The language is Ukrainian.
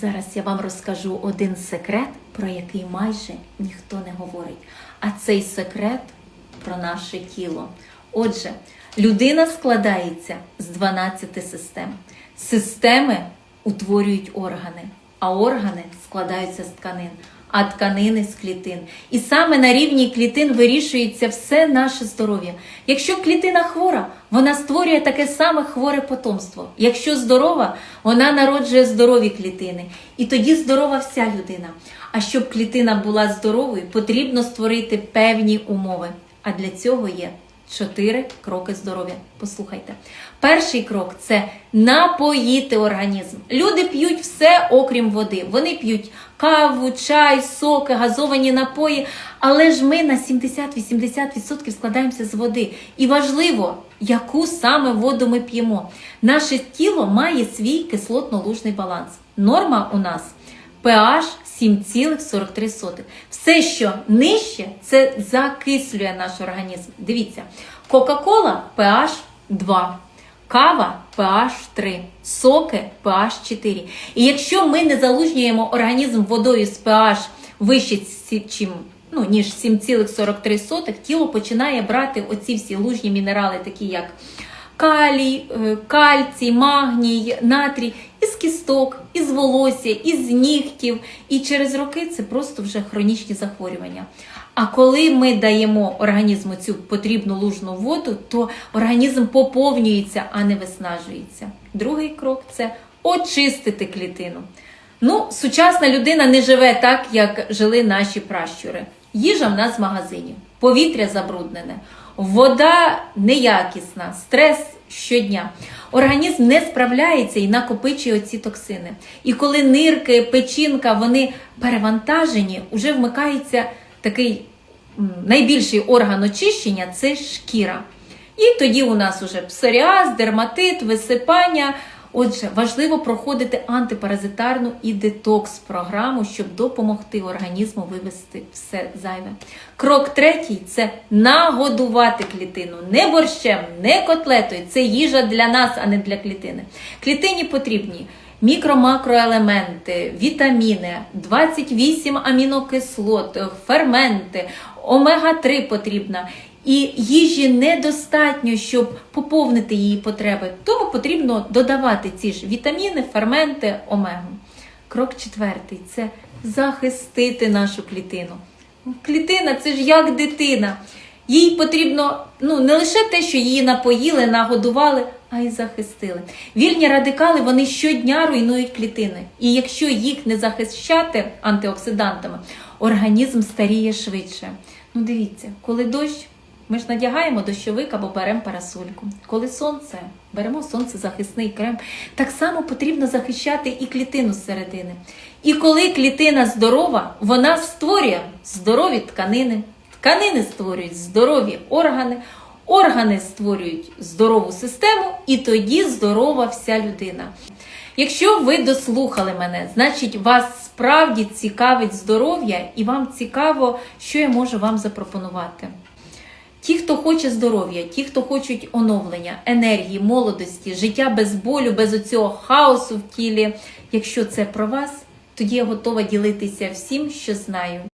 Зараз я вам розкажу один секрет, про який майже ніхто не говорить. А цей секрет про наше тіло. Отже, людина складається з 12 систем. Системи утворюють органи, а органи складаються з тканин, а тканини з клітин. І саме на рівні клітин вирішується все наше здоров'я. Якщо клітина хвора, вона створює таке саме хворе потомство. Якщо здорова, вона народжує здорові клітини. І тоді здорова вся людина. А щоб клітина була здоровою, потрібно створити певні умови. А для цього є чотири кроки здоров'я. Послухайте. Перший крок це напоїти організм. Люди п'ють все, окрім води. Вони п'ють каву, чай, соки, газовані напої. Але ж ми на 70-80% складаємося з води. І важливо, яку саме воду ми п'ємо. Наше тіло має свій кислотно-лужний баланс. Норма у нас pH 7,43. Все, що нижче, це закислює наш організм. Дивіться, Кока-Кола pH 2. Кава pH 3, соки pH 4. І якщо ми не залужнюємо організм водою з pH вище, чим, ну, ніж 7,43, тіло починає брати оці всі лужні мінерали, такі як калій, е, кальцій, магній, натрій, із кісток, із волосся, із нігтів. І через роки це просто вже хронічні захворювання. А коли ми даємо організму цю потрібну лужну воду, то організм поповнюється, а не виснажується. Другий крок це очистити клітину. Ну, сучасна людина не живе так, як жили наші пращури. Їжа в нас в магазині, повітря забруднене, вода неякісна, стрес щодня. Організм не справляється і накопичує ці токсини. І коли нирки, печінка вони перевантажені, вже вмикається такий найбільший орган очищення це шкіра. І тоді у нас уже псоріаз, дерматит, висипання. Отже, важливо проходити антипаразитарну і детокс-програму, щоб допомогти організму вивести все зайве. Крок третій це нагодувати клітину. Не борщем, не котлетою. Це їжа для нас, а не для клітини. Клітині потрібні мікро-макроелементи, вітаміни, 28 амінокислот, ферменти, омега-3 потрібна. І їжі недостатньо, щоб поповнити її потреби. Тому потрібно додавати ці ж вітаміни, ферменти, омегу. Крок четвертий це захистити нашу клітину. Клітина це ж як дитина. Їй потрібно ну, не лише те, що її напоїли, нагодували, а й захистили. Вільні радикали вони щодня руйнують клітини. І якщо їх не захищати антиоксидантами, організм старіє швидше. Ну дивіться, коли дощ, ми ж надягаємо дощовик або беремо парасольку. Коли сонце, беремо сонцезахисний крем. Так само потрібно захищати і клітину зсередини. І коли клітина здорова, вона створює здорові тканини. Тканини створюють здорові органи, органи створюють здорову систему, і тоді здорова вся людина. Якщо ви дослухали мене, значить вас справді цікавить здоров'я, і вам цікаво, що я можу вам запропонувати. Ті, хто хоче здоров'я, ті, хто хочуть оновлення, енергії, молодості, життя без болю, без оцього хаосу в тілі. Якщо це про вас, тоді я готова ділитися всім, що знаю.